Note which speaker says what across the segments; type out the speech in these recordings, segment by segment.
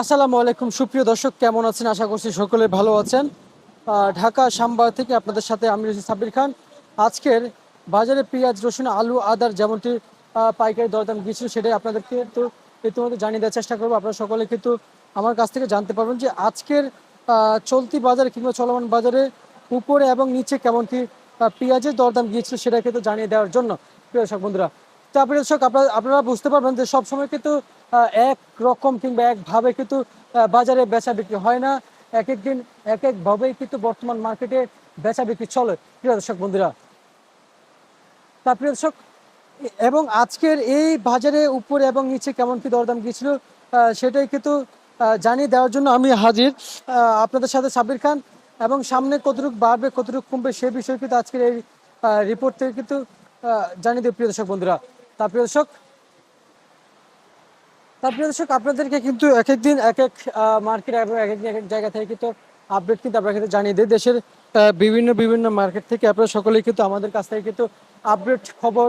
Speaker 1: আসসালামু আলাইকুম। সুপ্রিয় দর্শক, কেমন আছেন? আশা করছি সকলে ভালো আছেন। ঢাকা শামবাগ থেকে আপনাদের সাথে আমি রয়েছি সাব্বির খান। আজকের বাজারে পেঁয়াজ, রসুন, আলু, আদার যেমনটি পাইকারি দরদাম গিয়েছিল, সেটাই আপনাদেরকে তো ইতিমধ্যে জানিয়ে দেওয়ার চেষ্টা করব। আপনারা সকলে কিন্তু আমার কাছ থেকে জানতে পারবেন যে আজকের চলতি বাজারে কিংবা চলমান বাজারে উপরে এবং নিচে কেমন কি পেঁয়াজের দরদাম গিয়েছিল, সেটা কিন্তু জানিয়ে দেওয়ার জন্য। প্রিয় দর্শক বন্ধুরা তারপরে দর্শক, আপনারা আপনারা বুঝতে পারবেন যে সবসময় কিন্তু এক রকম কিংবা একভাবে কিন্তু বাজারে বেচা বিক্রি হয় না। এক এক দিন, এক এক ভাবেই কিন্তু বর্তমান মার্কেটে বেচা বিক্রি চলে। প্রিয় দর্শক বন্ধুরা, তা প্রিয় দর্শক, এবং আজকের এই বাজারে উপরে এবং নিচে কেমন কি দরদাম গিয়েছিল সেটাই কিন্তু জানিয়ে দেওয়ার জন্য আমি হাজির আপনাদের সাথে সাব্বির খান। এবং সামনে কতটুকু বাড়বে, কতটুকু কমবে, সে বিষয়ে কিন্তু আজকের এই রিপোর্ট থেকে কিন্তু জানিয়ে দেব প্রিয় দর্শক বন্ধুরা। তা প্রিয় দর্শক তারপরে দর্শক আপনাদেরকে কিন্তু এক এক দিন এক এক মার্কেট এবং এক এক এক এক জায়গা থেকে কিন্তু আপডেট কিন্তু আপনারা জানিয়ে দিই। দেশের বিভিন্ন বিভিন্ন মার্কেট থেকে আপনারা সকলেই কিন্তু আমাদের কাছ থেকে কিন্তু আপডেট খবর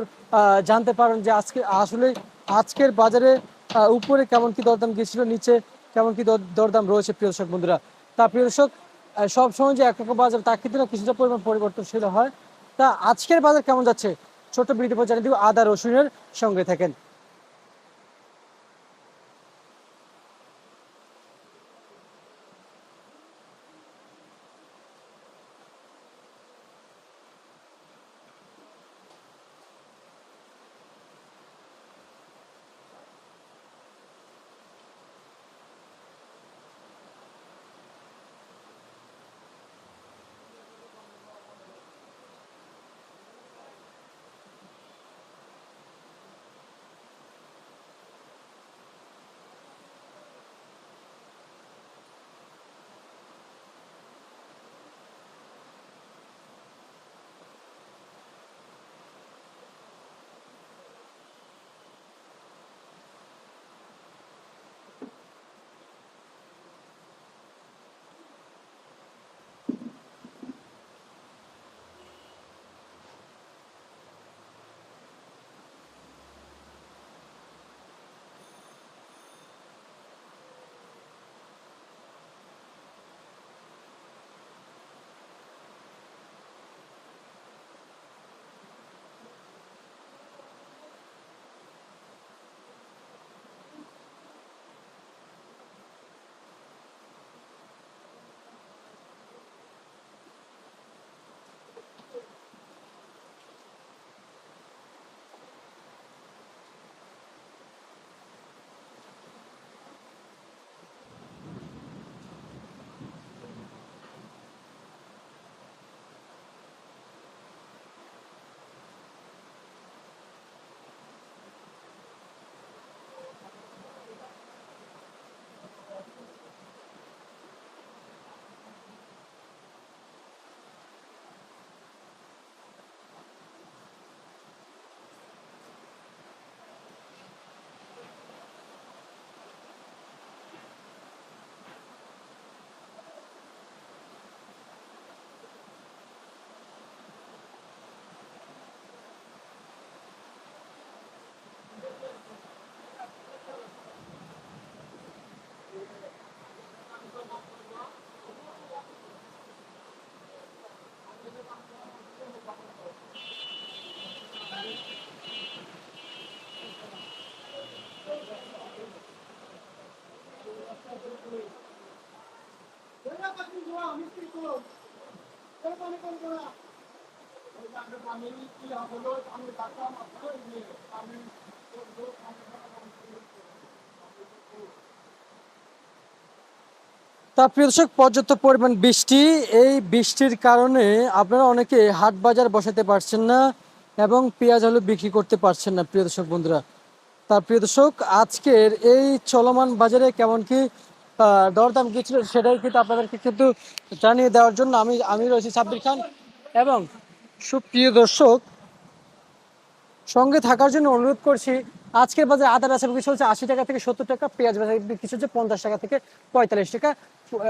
Speaker 1: জানতে পারেন যে আজকে আসলে আজকের বাজারে উপরে কেমন কি দরদাম গিয়েছিল নিচে কেমন কি দর- দরদাম রয়েছে প্রিয় দর্শক বন্ধুরা। তা প্রিয় দর্শক আহ, সব সময় যে একরকম বাজার তা কিন্তু কিছুটা পরিমাণ পরিবর্তনশীল হয়। তা আজকের বাজার কেমন যাচ্ছে? ছোট বিরতি পর জানিয়ে দিব আদা রসুনের সঙ্গে থাকেন। তা প্রিয় দর্শক, পর্যাপ্ত পরিমাণ বৃষ্টি। এই বৃষ্টির কারণে আপনারা অনেকে হাট বাজার বসাতে পারছেন না এবং পেঁয়াজ আলু বিক্রি করতে পারছেন না, প্রিয় দর্শক বন্ধুরা। তা প্রিয় দর্শক, আজকের এই চলমান বাজারে কেমন কি দরদাম গিয়েছিল সেটাই কিন্তু আপনাদেরকে কিন্তু জানিয়ে দেওয়ার জন্য আমি আমি রয়েছি সাব্বির খান। এবং সুপ্রিয় দর্শক, সঙ্গে থাকার জন্য অনুরোধ করছি, আজকের বাজারে আদা বেচা বিক্রি চলছে আশি টাকা থেকে সত্তর টাকা, পেঁয়াজ বেচা বিক্রি চলছে পঞ্চাশ টাকা থেকে পঁয়তাল্লিশ টাকা।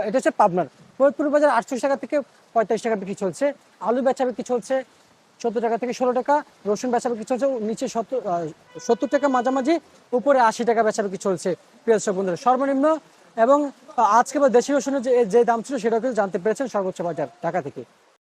Speaker 1: এটা হচ্ছে পাবনার। ফরিদপুর বাজার আটচল্লিশ টাকা থেকে পঁয়তাল্লিশ টাকা বিক্রি চলছে, আলু বেচা বিক্রি চলছে চোদ্দ টাকা থেকে ষোলো টাকা, রসুন বেচা বিক্রি চলছে নিচে সত্তর সত্তর টাকা মাঝামাঝি, উপরে আশি টাকা বেচা বিক্রি চলছে সব বন্ধুরা। সর্বনিম্ন এবং আজকে বা দেশি রসুনের যে যে দাম ছিল সেটাও কিন্তু জানতে পেরেছেন সর্বোচ্চ বাজার ঢাকা থেকে।